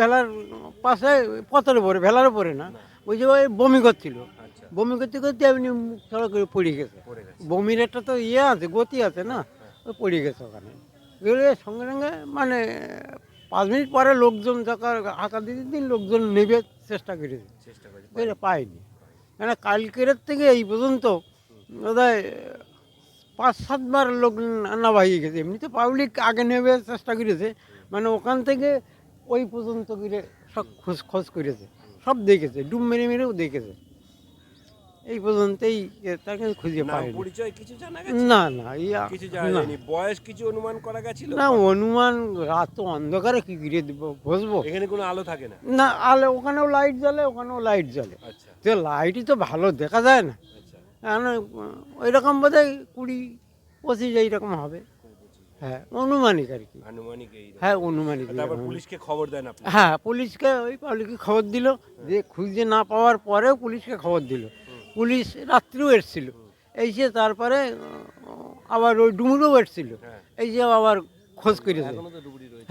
ভেলার পাশে পথের উপরে ভেলার উপরে না। ওই যে ওই বমি করছিল। আচ্ছা। বমি করতে করতে এমনি মুখ ছাড়া করে পড়ে গেছে। বমির একটা তো ইয়ে আছে গতি আছে না ওই পড়ে গেছে ওখানে। গেলে সঙ্গে সঙ্গে মানে পাঁচ মিনিট পরে লোকজন যখন হাঁকা দিতে দিন লোকজন নেবে চেষ্টা করেছে। চেষ্টা পাইনি কেন কালকের থেকে এই পর্যন্ত বোধহয় পাঁচ সাতবার লোক না ভাইয়ে গেছে। এমনিতে পাবলিক আগে নেবে চেষ্টা করেছে। মানে ওখান থেকে ওই পর্যন্ত করে সব খোঁজ খোঁজ করেছে। সব দেখেছে ডুব মেরে মেরেও দেখেছে। এই পর্যন্তই তাকে খুঁজে পায়নি। পরিচয় কিছু জানা গেছে? না না ইয়া কিছু জানা না। যায়নি। বয়স কিছু অনুমান করা গেছিল? না অনুমান রাত তো অন্ধকারে কি ঘিরে দিব বসবো? এখানে কোনো আলো থাকে না? না আলে ওখানেও লাইট জ্বলে ওখানেও লাইট জ্বলে। আচ্ছা। তো লাইটই তো ভালো দেখা যায় না। আচ্ছা। ওই রকম বোধ হয় কুড়ি পঁচিশ এইরকম হবে। হ্যাঁ অনুমানিক আর কি। আনুমানিক এই হ্যাঁ অনুমানিক তারপর পুলিশকে খবর দেন আপনি। হ্যাঁ পুলিশকে ওই পাবলিককে খবর দিল যে খুঁজে না পাওয়ার পরেও পুলিশকে খবর দিল। পুলিশ রাত্রিও এসছিল। এসে তারপরে আবার ওই ডুমুরেও এসছিল। হ্যাঁ। এই যে আবার খোঁজ করেছে।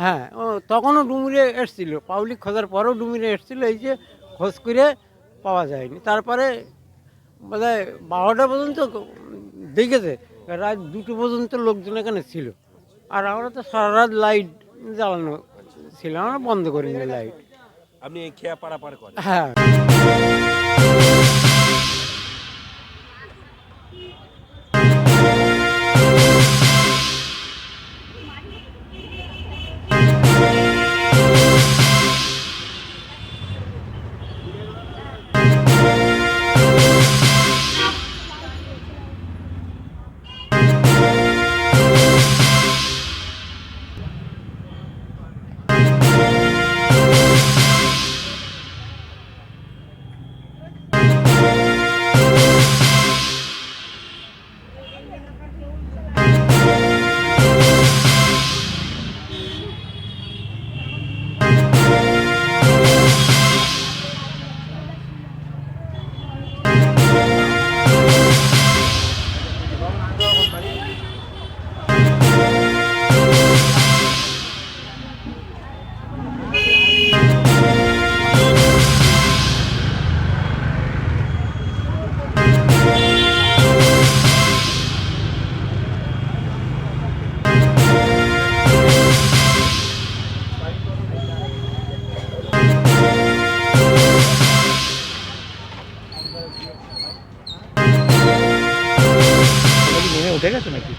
হ্যাঁ ও তখনও ডুমুরে এসছিল। পাবলিক খোঁজার পরেও ডুমুরে এসছিল। এই যে খোঁজ করে পাওয়া যায়নি। তারপরে বোধহয় বারোটা পর্যন্ত দেখেছে। রাত দুটো পর্যন্ত লোকজন এখানে ছিল। আর আমরা তো সারা রাত লাইট জ্বালানো ছিল আমরা বন্ধ করিনি লাইট আপনি খেয়া পারাপার করেন। হ্যাঁ। উঠে গেছে নাকি?